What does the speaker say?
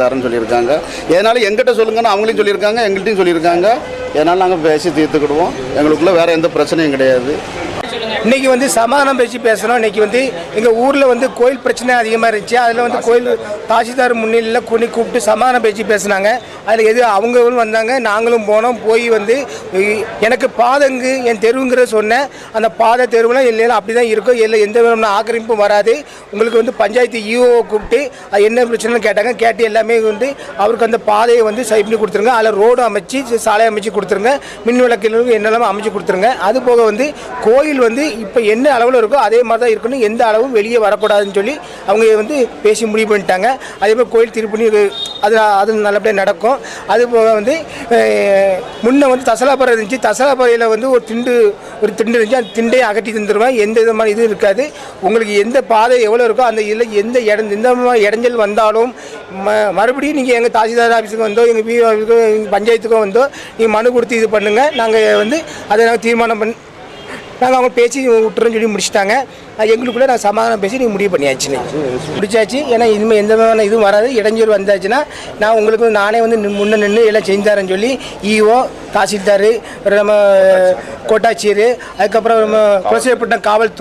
தரேன்னு சொல்லியிருக்காங்க. இதனால் எங்கிட்ட சொல்லுங்கன்னு அவங்களையும் சொல்லியிருக்காங்க எங்கள்கிட்டையும் சொல்லியிருக்காங்க. இதனால் நாங்கள் பேசி தீர்த்துக்கிடுவோம்? எங்களுக்குள்ள வேறு எந்த பிரச்சனையும் கிடையாது. இன்னைக்கு வந்து சமாதானம் பேசி பேசுகிறோம் இன்னைக்கு வந்து எங்கள் ஊரில் வந்து கோயில் பிரச்சனை அதிகமாக இருந்துச்சு. அதில் வந்து கோயில் தாசில்தார் முன்னிலையில் குனி கூப்பிட்டு சமாதானம் பேசி பேசுனாங்க. அதில் எது அவங்களும் வந்தாங்க. நாங்களும் போனோம். போய் வந்து எனக்கு பாதங்கு என் தெருவுங்கிற சொன்னேன். அந்த பாதை தெருவுலாம் இல்லை அப்படி தான் இருக்கும். இல்லை எந்த விதமான ஆக்கிரமிப்பும் வராது. உங்களுக்கு வந்து பஞ்சாயத்து இஓவை கூப்பிட்டு அது என்ன பிரச்சனைன்னு கேட்டாங்க. கேட்டு எல்லாமே வந்து அவருக்கு அந்த பாதையை வந்து சரி பண்ணி கொடுத்துருங்க. அதில் ரோடு அமைச்சு சாலை அமைச்சு கொடுத்துருங்க. மின் விளக்கு என்னெல்லாம் அமைச்சு கொடுத்துருங்க. அது போக வந்து கோயில் வந்து இப்போ என்ன அளவில் இருக்கோ அதே மாதிரி தான் இருக்கணும். எந்த அளவும் வெளியே வரக்கூடாதுன்னு சொல்லி அவங்க வந்து பேசி முடிவு பண்ணிட்டாங்க. அதே மாதிரி கோயில் திருப்பணி அது அது நல்லபடியாக நடக்கும். அது போக வந்து முன்னே வந்து தசலாப்பறை இருந்துச்சு. தசலாப்பறையில் வந்து ஒரு திண்டு ஒரு திண்டு இருந்துச்சு. அந்த திண்டையை அகட்டி தந்துடுவேன் எந்த விதமான இதுவும் இருக்காது. உங்களுக்கு எந்த பாதை எவ்வளோ இருக்கோ அந்த இதில் எந்த இடம் எந்த இடைஞ்சல் வந்தாலும் ம மறுபடியும் நீங்கள் எங்கள் தாசில்தார் ஆஃபீஸுக்கு வந்தோ எங்கள் பிஓ ஆஃபீஸுக்கோ எங்கள் பஞ்சாயத்துக்கோ வந்தோ நீங்கள் மனு கொடுத்து இது பண்ணுங்கள் நாங்கள் வந்து அதை நாங்கள் தீர்மானம் பண்ணி நாங்கள் அவங்க பேசி விட்டுறோன்னு சொல்லி முடிச்சிட்டாங்க. அது எங்களுக்குள்ளே நான் சமாதானம் பேசி நீங்கள் முடிவு பண்ணியாச்சு முடிச்சாச்சு. ஏன்னா இனிமேல் எந்த விதமான இதுவும் வராது. இடைஞ்சல் வந்தாச்சுன்னா நான் உங்களுக்கு நானே வந்து முன்னே நின்று எல்லாம் செஞ்சு சொல்லி இஓ தாசில்தார் நம்ம கோட்டாட்சியர் அதுக்கப்புறம் நம்ம குலசேப்பட்டினம் காவல்துறை